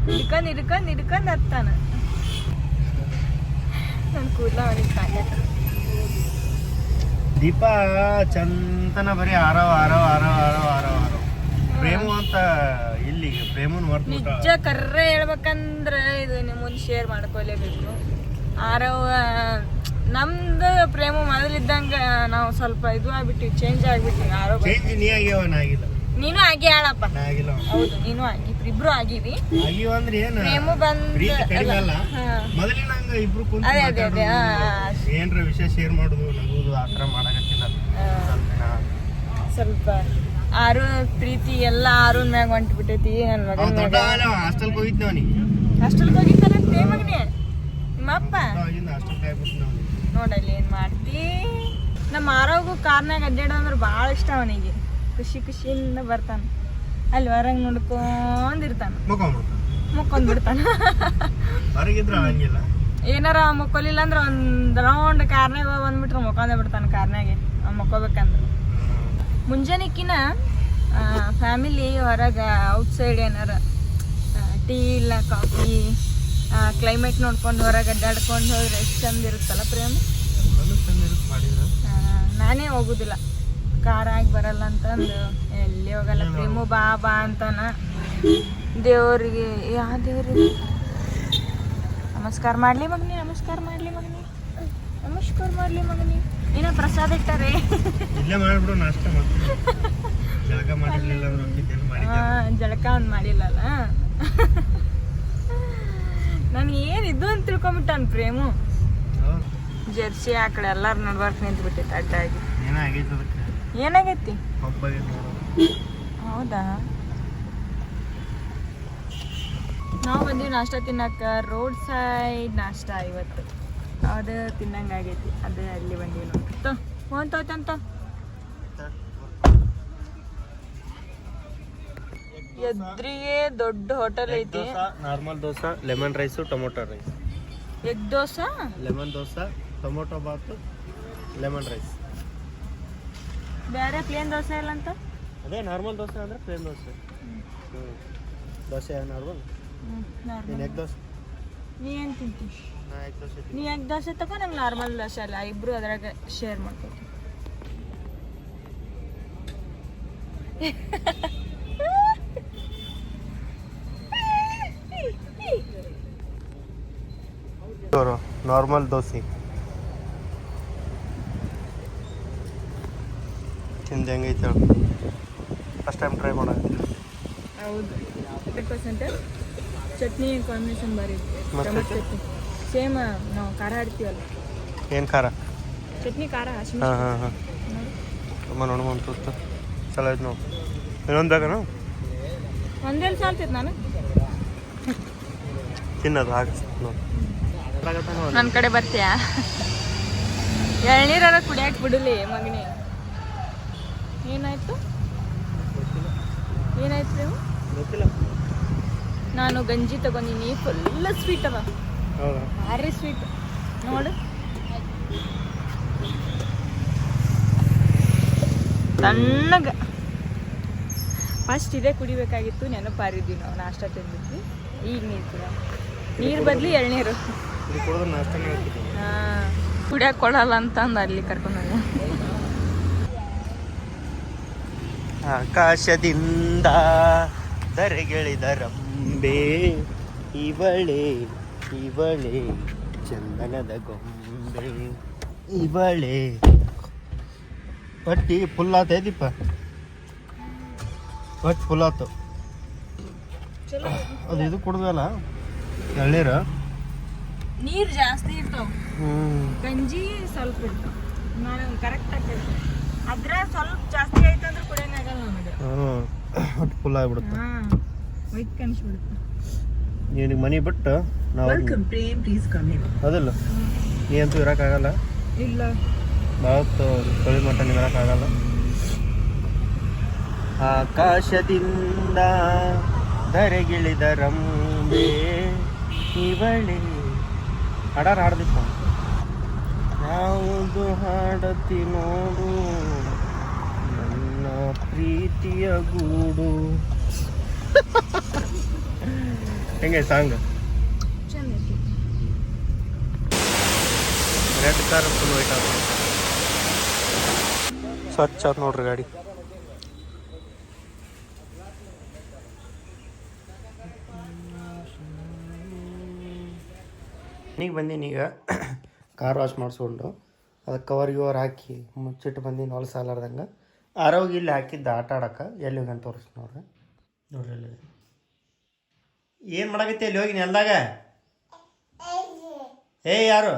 ಹಿಡ್ಕೊಂಡ್ ಹಿಡ್ಕೊಂಡ್ ಹಿಡ್ಕೊಂಡ್ ಹತ್ತಾನ. ನನ್ ಕೂದ್ಲ ಅವನಿಗೆ ಸಾಕೈತ ದೀಪ ಚಂದನ ಬರೀ ಆರವ ಆರವ ಆರವ ಆರವ ಆರವ ಆರವ. ಪ್ರೇಮು ಅಂತ ಇಲ್ಲಿ ಪ್ರೇಮನ್ ನಿಜ ಕರ್ರೆ ಹೇಳ್ಬೇಕಂದ್ರೆ ಇದು ನಿಮ್ಮ ಮುಂದೆ ಶೇರ್ ಮಾಡ್ಕೊಲೇಬೇಕು. ಆರವ ನಮ್ದು ಪ್ರೇಮ ಮೊದಲಿದ್ದಂಗ ನಾವು ಸ್ವಲ್ಪ ಇದು ಆಗ್ಬಿಟ್ಟಿವಿ ಚೇಂಜ್ ಆಗ್ಬಿಟ್ಟಿವಿ ಆರೋ ಚೇಂಜ್ ನೀ ಆಗ್ಯಾವ ನಾ ಆಗಿಲ್ಲ. ನೀನು ಆಗಿ ಹೇಳಪ್ಪ ನಾ ಆಗಿಲ್ಲ. ಅವ್ನು. ಹೌದು ನೀನು ಆಗಿ. ಇಬ್ರು ಆಗಿವಿ. ಅಂದ್ರೆ ಏನ? ಪ್ರೇಮ ಬಂದ್ ಪ್ರೀತಿ ಕಡಿಮೆ ಅಲ್ಲ. ಹಾ. ಇಬ್ರು ಕುಂತು ಅದೇ ಅದೇ ಏನ್ರ ವಿಷಯ ಶೇರ್ ಮಾಡುದು ನಗುದು ಆ ಥರ ಮಾಡಕತ್ತಿಲ್ಲ. ಸ್ವಲ್ಪ ದಿನ ಸ್ವಲ್ಪ ಆರು ಪ್ರೀತಿ ಎಲ್ಲ ಆರುನ್ ಮ್ಯಾಗ ಹೊಂಟ್ ಬಿಟ್ಟೈತಿ ನನ್ ಅವ ಮಗನ್? ದೊಡ್ಡ ಮ್ಯಾಗ ಹಾಸ್ಟೆಲ್ಗೆ ಅವನಿಗೆ ಪ್ರೇಮಗ್ನೆ ನಿಮ್ಮಪ್ಪ ಆಗ್ಬಿಟ್ಟು ಅವನಿಗೆ. ನೋಡಲ್ಲಿ ಏನ್ ಮಾಡ್ತಿ? ನಮ್ಮ ಆರೋಗ್ಯ ಕಾರ್ನಾಗ ಅಡ್ಡಾಡೋ ಅಂದ್ರೆ ಭಾಳ ಇಷ್ಟ ಅವನಿಗೆ. ಖುಷಿ ಖುಷಿಯಿಂದ ಬರ್ತಾನ. ಅಲ್ಲಿ ಹೊರಗೆ ನೋಡ್ಕೊಂಡಿರ್ತಾನ ಮುಕ್ಕೊಂಡ್ಬಿಡ್ತಾನ ಏನಾರ ಮುಕ್ಕೊಲಿಲ್ಲ ಅಂದ್ರೆ ಒಂದ್ ರೌಂಡ್ ಕಾರ್ನಾಗ ಬಂದ್ಬಿಟ್ರೆ ಮುಕ್ಕೊಂಡೇ ಬಿಡ್ತಾನ ಕಾರ್ನಾಗೆ ಮುಕ್ಕೋಬೇಕಂದ್ರೆ. ಮುಂಜಾನೆಕಿನ ಫ್ಯಾಮಿಲಿ ಹೊರಗೆ ಔಟ್ಸೈಡ್ ಏನಾರ ಟೀ ಇಲ್ಲ ಕಾಫಿ ಕ್ಲೈಮೇಟ್ ನೋಡ್ಕೊಂಡು ಹೊರಗೆ ಅಡ್ಡಾಡ್ಕೊಂಡು ಹೋದ್ರೆ ಎಷ್ಟು ಚಂದ ಇರುತ್ತಲ್ಲ ಪ್ರೇಮ? ನಾನೇ ಹೋಗುದಿಲ್ಲ. ಕಾರ್ ಆಗಿ ಬರಲ್ಲ ಅಂತಂದು. ಎಲ್ಲಿ ಹೋಗಲ್ಲ? ಪ್ರೇಮು ಬಾ ಬಾ ಅಂತಾನ. ದೇವ್ರಿಗೆ ಯಾವ ದೇವ್ರಿ ನಮಸ್ಕಾರ ಮಾಡ್ಲಿ ಮಗನಿ ನಮಸ್ಕಾರ ಮಾಡ್ಲಿ ಮಗನಿ. ನಮಸ್ಕಾರ ಮಾಡ್ಲಿ ಮಗನಿ. ಏನ ಪ್ರಸಾದ ಇಟ್ಟಾರೆ? ಇಲ್ಲೇ ಮಾಡ್ಬಿಡು ನಾಷ್ಟ ಜಳಕ ಮಾಡಿರ್ಲಿಲ್ಲ ಜಳಕ ಅವ್ನು ಮಾಡಿಲ್ಲಲ್ಲ. ನನ್ಗೆ ಏನು ಇದು ಅಂತ ತಿಳ್ಕೊಂಬಿಟ್ಟಾನ ಪ್ರೇಮು. ಜೆರ್ಸಿ ಆ ಕಡೆ ಎಲ್ಲಾರು ನೋಡ್ಬಾರ್ದು ನಿಂತು ಬಿಟ್ಟೈತೆ ಅಡ್ಡಾಗಿ ಏನಾಗಿತ್ತು ಅದಕ್ಕೆ? ಏನಾಗೈತಿ? ಹೌದಾ? ನಾವು ಬಂದೀವಿ ನಾಷ್ಟ ತಿನ್ನಕ್ಕ ರೋಡ್ ಸೈಡ್ ನಾಷ್ಟ ಇವತ್ತು. ಅದು ತಿನ್ನಂಗಾಗೈತಿ ಅದೇ ಅಲ್ಲಿ ಬಂದೀವಿ ನೋಡಿ. ಫೋನ್ ತೋತಂತ ಎದ್ರಿಗೆ ದೊಡ್ಡ ಹೋಟೆಲ್ ಐತಿ. Normal dosa lemon rice tomato rice egg dosa? Lemon dosa tomato bath lemon rice ಬೇರೆ ಪ್ಲೇನ್ ದೋಸೆ ಇಲ್ಲ ಅಂತ? ಅದೇ ನಾರ್ಮಲ್ ದೋಸೆ ಅಂದ್ರೆ ಪ್ಲೇನ್ ದೋಸೆ. ದೋಸೆ ನಾರ್ಮಲ್ ನೀನು ಎಗ್ ದೋಸೆ? ನೀ ಏನು ತಿಂತಿ? ನಾ ಎಗ್ ದೋಸೆ ತಿಂತೀನಿ. ನೀ ಎಗ್ ದೋಸೆ ತಗೋ ನಂಗೆ ನಾರ್ಮಲ್ ದೋಸೆ ಅಲ್ಲ ಇಬ್ರು ಅದ್ರಾಗ ಶೇರ್ ಮಾಡ್ಕೊತೀವಿ ನಾರ್ಮಲ್ ದೋಸೆ. ತಿಂದು ಹೆಂಗೈತೆ ಹೇಳಿ. ಫಸ್ಟ್ ಟೈಮ್ ಟ್ರೈ ಮಾಡೋಣ. ಹೌದು. ಹಂಡ್ರೆಡ್ ಪರ್ಸೆಂಟ್ ಚಟ್ನಿ ಕಾಂಬಿನೇಷನ್ ಬಾರಿ ಟೊಮೆಟೊ ಚಟ್ನಿ. ಸೇಮ್ ನಾವು ಖಾರ ಆಡ್ತೀವಲ್ಲ ಏನು ಖಾರ? ಚಟ್ನಿ ಖಾರ ಹಾಂ ಹಾಂ ಹಾಂ. ತುಂಬ ನೋಡಮ್ಮ ಒಂದು ತುತ್ತು. ಚಲೋ ಆಯ್ತು ನಾವು ಇನ್ನೊಂದು ಬೇಕಾನು ಒಂದೇಳಿ ಸಾಲ್ತೈತೆ ನಾನು? ತಿನ್ನೋದು ಹಾಕಿಸ್ತು ನನ್ನ ಕಡೆ ಬರ್ತೀಯಾ? ಎಳ್ನೀರಾರ ಕುಡಿಯಕ್ಕೆ ಬಿಡಲಿ ಮಗನಿ. ಏನಾಯ್ತು? ಏನಾಯ್ತು ನೀವು? ನಾನು ಗಂಜಿ ತಗೊಂಡಿನಿ ಫುಲ್ ಸ್ವೀಟ್ ಅವ. ಭಾರಿ ಸ್ವೀಟ್ ನೋಡು. ತಣ್ಣಗ. ಫಸ್ಟ್ ಇದೇ ಕುಡಿಬೇಕಾಗಿತ್ತು ನೆನಪಾರಿದ್ವಿ ನಾವು ನಾಷ್ಟ ತಿಂದಿದ್ವಿ. ಈಗ ನೀರು ಕೂಡ. ನೀರು ಬದಲಿ ಎಳ್ನೀರು. ಹಾಂ. ಕುಡಿಯಕ್ಕೆ ಕೊಡಲ್ಲ ಅಂತಂದು ಅಲ್ಲಿ ಕರ್ಕೊಂಡು ಆಕಾಶದಿಂದ ಧರೆಗೆಳಿದ ರಂಬೆ. ಇವಳೆ ಇವಳೆ ಚಂದನದ ಗೊಂಬೆ. ಇವಳೆ. ಪಟ್ಟಿ ಫುಲ್ ಆತ ದೀಪ ಪಟ್ಟಿ ಫುಲ್ ಆತು ಅದು ಇದು ಕುಡ್ದಲ್ಲ ಎಳ್ನೀರು? ನೀರು ಜಾಸ್ತಿ ಇರ್ತವೆ. ಗಂಜಿ ಸ್ವಲ್ಪ ಇರ್ತಾವ. ಕರೆಕ್ಟ್ ಆಗ್ತದೆ ಅದ್ರ ಸ್ವಲ್ಪ ಜಾಸ್ತಿ ಆಯ್ತು ಅಂದ್ರೆ ಕುಡಿಯೋಕ್ಕಾಗಲ್ಲ ನಮಗೆ ಹ್ಞೂ ಹೊಟ್ಟೆ ಫುಲ್ ಆಗ್ಬಿಡುತ್ತೆ. ಹಾಂ ವೈಕ್ ಅನ್ಸ್ಬಿಡುತ್ತೆ ನಿನಗೆ ಮನೆ ಬಿಟ್ಟು ನಾವು. ಅದಲ್ಲ ನೀ ಅಂತೂ ಇರೋಕ್ಕಾಗಲ್ಲ. ಇಲ್ಲ. ಭಾವತ್ತು ತೊಳಿ ಮಟ್ಟ ನಿಲ್ಲಕ್ಕಾಗಲ್ಲ ಆಕಾಶದಿಂದ ಧರೆಗಿಳಿದ ರಂಬೆ ಇವಳೆ. ಹಾಡಾರ ಹಾಡ್ದಿಪ್ಪ ಯಾವುದು ಹಾಡತಿ ನೋಡು. ಪ್ರೀತಿಯ ಗೂಡು. ಹೆಂಗೆ song? Red car full white ಆಗ ಸ್ವಚ್ಛ ಆತ್ ನೋಡ್ರಿ ಗಾಡಿ. ಮನೆಗೆ ಬಂದೀನಿ ಈಗ. ಕಾರ್ ವಾಶ್ ಮಾಡಿಸ್ಕೊಂಡು. ಅದಕ್ಕೆ ಕವರ್ ಗಿವರ್ ಹಾಕಿ ಮುಚ್ಚಿಟ್ಟು ಬಂದೀನಿ ಹೊಲಸ ಸಾಲಾರ್ದಂಗೆ ಆರೋಗ್ಯ ಇಲ್ಲಿ ಹಾಕಿದ್ದ ಆಟ ಹೋಗಿ ಅಂತ ತೋರಿಸ್ ನೋಡ್ರಿ. ನೋಡ್ರಿ ಅಲ್ಲಿ ಏನು ಮಾಡಕತ್ತಿ ಇಲ್ಲಿ ಹೋಗಿ ನೆಲ್ದಾಗ ಏ ಯಾರು?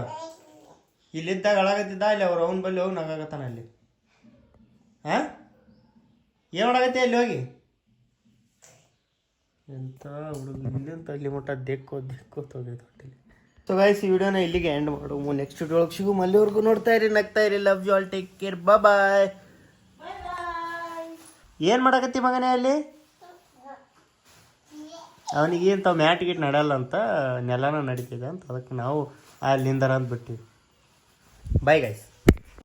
ಇಲ್ಲಿದ್ದಾಗ ಅಳಾಗತ್ತಿದ್ದ ಇಲ್ಲಿ ಅವ್ರು ಅವನ ಬಳಿ ಹೋಗಿ ನಗಾಗತ್ತಾನ ಅಲ್ಲಿ? ಹಾಂ ಏನು ಮಾಡಾಗತ್ತೆ ಅಲ್ಲಿ ಹೋಗಿ? ಎಂತ ಹುಡುಗ ಇಲ್ಲಿಂತ ಅಲ್ಲಿ ಮಟ್ಟ ದೇಕ್ಕೋ ದೇಕ್ಕೋ ತೊಗೊಂಡು ಸೊ ಗಾಯ್ಸ್ ಈ ವಿಡಿಯೋನ ಇಲ್ಲಿಗೆ ಎಂಡ್ ಮಾಡು. ನೆಕ್ಸ್ಟ್ ವಿಡಿಯೋ ಸಿಗು. ಮಲ್ಲಿವರೆಗೂ ನೋಡ್ತಾ ಇರಿ, ನಗ್ತಾ ಇರಿ. Love you all take care bye ಏನು ಮಾಡಕತ್ತಿ ಮಗನೇ ಅಲ್ಲಿ? ಅವನಿಗೆ ಏನು ತಾವು ಮ್ಯಾಟ್ ಗಿಟ್ ನಡಲ್ಲ ಅಂತ ನೆಲನ ನಡೀತಿದೆ ಅಂತ, ಅದಕ್ಕೆ ನಾವು ಅಲ್ಲಿಂದರ ಅಂತ ಬಿಟ್ಟಿವಿ ಬಾಯ್ ಗೈಸ್